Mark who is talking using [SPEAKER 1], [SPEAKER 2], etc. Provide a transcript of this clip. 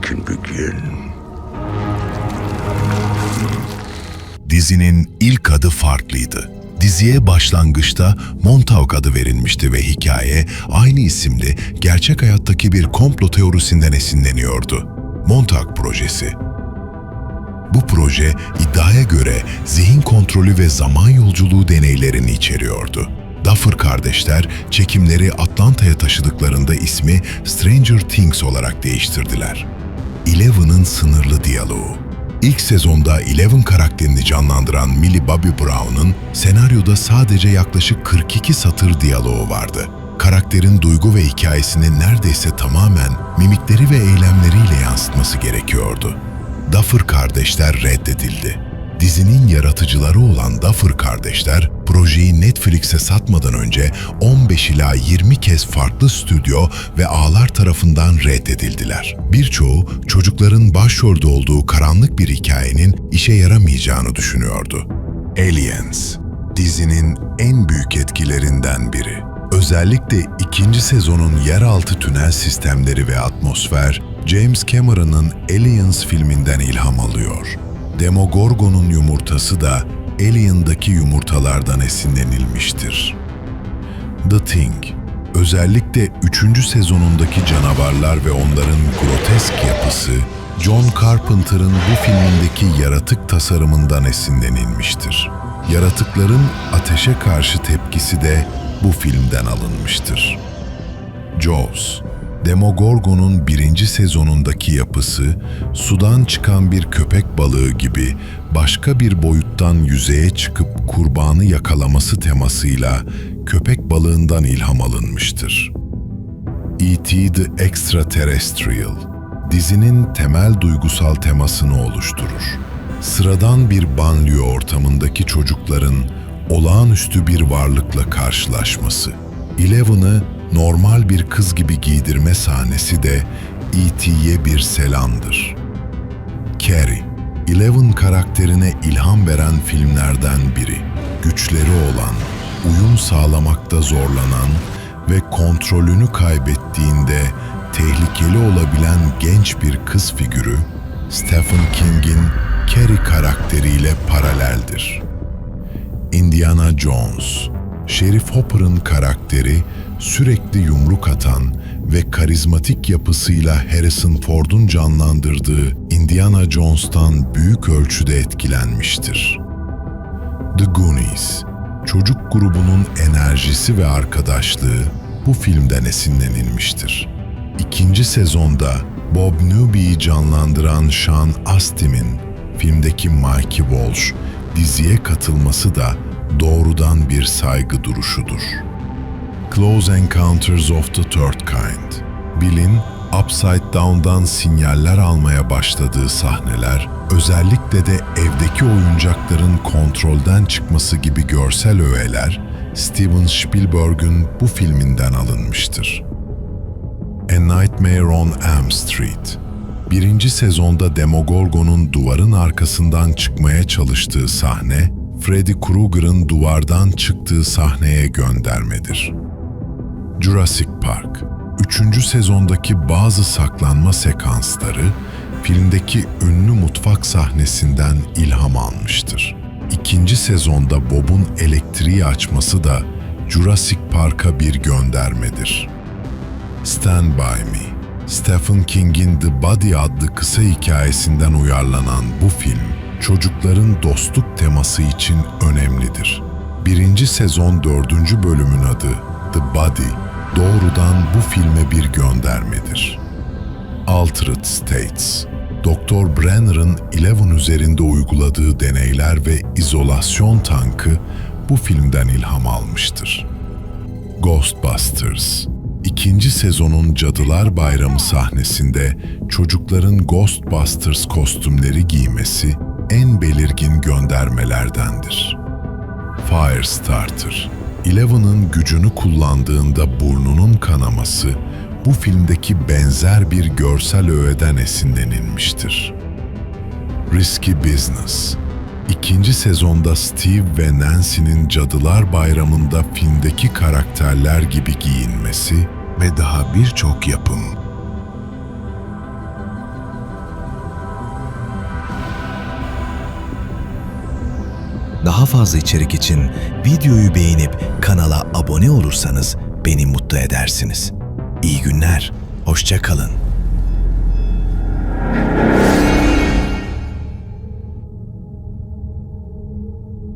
[SPEAKER 1] can begin.
[SPEAKER 2] Dizinin ilk adı farklıydı. Diziye başlangıçta Montauk adı verilmişti ve hikaye aynı isimli gerçek hayattaki bir komplo teorisinden esinleniyordu. Montauk Projesi. Bu proje iddiaya göre zihin kontrolü ve zaman yolculuğu deneylerini içeriyordu. Duffer kardeşler çekimleri Atlanta'ya taşıdıklarında ismi Stranger Things olarak değiştirdiler. Eleven'ın sınırlı diyaloğu. İlk sezonda Eleven karakterini canlandıran Millie Bobby Brown'un senaryoda sadece yaklaşık 42 satır diyaloğu vardı. Karakterin duygu ve hikayesini neredeyse tamamen mimikleri ve eylemleriyle yansıtması gerekiyordu. Duffer kardeşler reddedildi. Dizinin yaratıcıları olan Duffer kardeşler, projeyi Netflix'e satmadan önce 15 ila 20 kez farklı stüdyo ve ağlar tarafından reddedildiler. Birçoğu çocukların başrolde olduğu karanlık bir hikayenin işe yaramayacağını düşünüyordu. Aliens, dizinin en büyük etkilerinden biri. Özellikle ikinci sezonun yeraltı tünel sistemleri ve atmosfer, James Cameron'ın Aliens filminden ilham alıyor. Demogorgon'un yumurtası da Alien'daki yumurtalardan esinlenilmiştir. The Thing, özellikle 3. sezonundaki canavarlar ve onların grotesk yapısı, John Carpenter'ın bu filmindeki yaratık tasarımından esinlenilmiştir. Yaratıkların ateşe karşı tepkisi de bu filmden alınmıştır. Jaws, Demogorgon'un birinci sezonundaki yapısı, sudan çıkan bir köpek balığı gibi başka bir boyuttan yüzeye çıkıp kurbanı yakalaması temasıyla köpek balığından ilham alınmıştır. E.T. The Extraterrestrial, dizinin temel duygusal temasını oluşturur. Sıradan bir banliyö ortamındaki çocukların olağanüstü bir varlıkla karşılaşması. Eleven'ı normal bir kız gibi giydirme sahnesi de E.T.'ye bir selamdır. Carrie, Eleven karakterine ilham veren filmlerden biri. Güçleri olan, uyum sağlamakta zorlanan ve kontrolünü kaybettiğinde tehlikeli olabilen genç bir kız figürü, Stephen King'in Carrie karakteriyle paraleldir. Indiana Jones, Sheriff Hopper'ın karakteri sürekli yumruk atan ve karizmatik yapısıyla Harrison Ford'un canlandırdığı Indiana Jones'tan büyük ölçüde etkilenmiştir. The Goonies, çocuk grubunun enerjisi ve arkadaşlığı bu filmden esinlenilmiştir. İkinci sezonda Bob Newby'yi canlandıran Sean Astin'in filmdeki Mikey Walsh diziye katılması da doğrudan bir saygı duruşudur. Close Encounters of the Third Kind Bill'in Upside Down'dan sinyaller almaya başladığı sahneler, özellikle de evdeki oyuncakların kontrolden çıkması gibi görsel öğeler, Steven Spielberg'ün bu filminden alınmıştır. A Nightmare on Elm Street Birinci sezonda Demogorgon'un duvarın arkasından çıkmaya çalıştığı sahne, Freddy Krueger'ın duvardan çıktığı sahneye göndermedir. Jurassic Park, üçüncü sezondaki bazı saklanma sekansları, filmdeki ünlü mutfak sahnesinden ilham almıştır. İkinci sezonda Bob'un elektriği açması da Jurassic Park'a bir göndermedir. Stand By Me Stephen King'in The Body adlı kısa hikayesinden uyarlanan bu film, çocukların dostluk teması için önemlidir. Birinci sezon dördüncü bölümün adı The Body, doğrudan bu filme bir göndermedir. Altered States Dr. Brenner'ın Eleven üzerinde uyguladığı deneyler ve izolasyon tankı bu filmden ilham almıştır. Ghostbusters İkinci sezonun Cadılar Bayramı sahnesinde çocukların Ghostbusters kostümleri giymesi en belirgin göndermelerdendir. Firestarter Eleven'ın gücünü kullandığında burnunun kanaması bu filmdeki benzer bir görsel öğeden esinlenilmiştir. Risky Business İkinci sezonda Steve ve Nancy'nin Cadılar Bayramı'nda filmdeki karakterler gibi giyinmesi ve daha birçok yapım Daha fazla içerik için videoyu beğenip kanala abone olursanız beni mutlu edersiniz. İyi günler, hoşça kalın.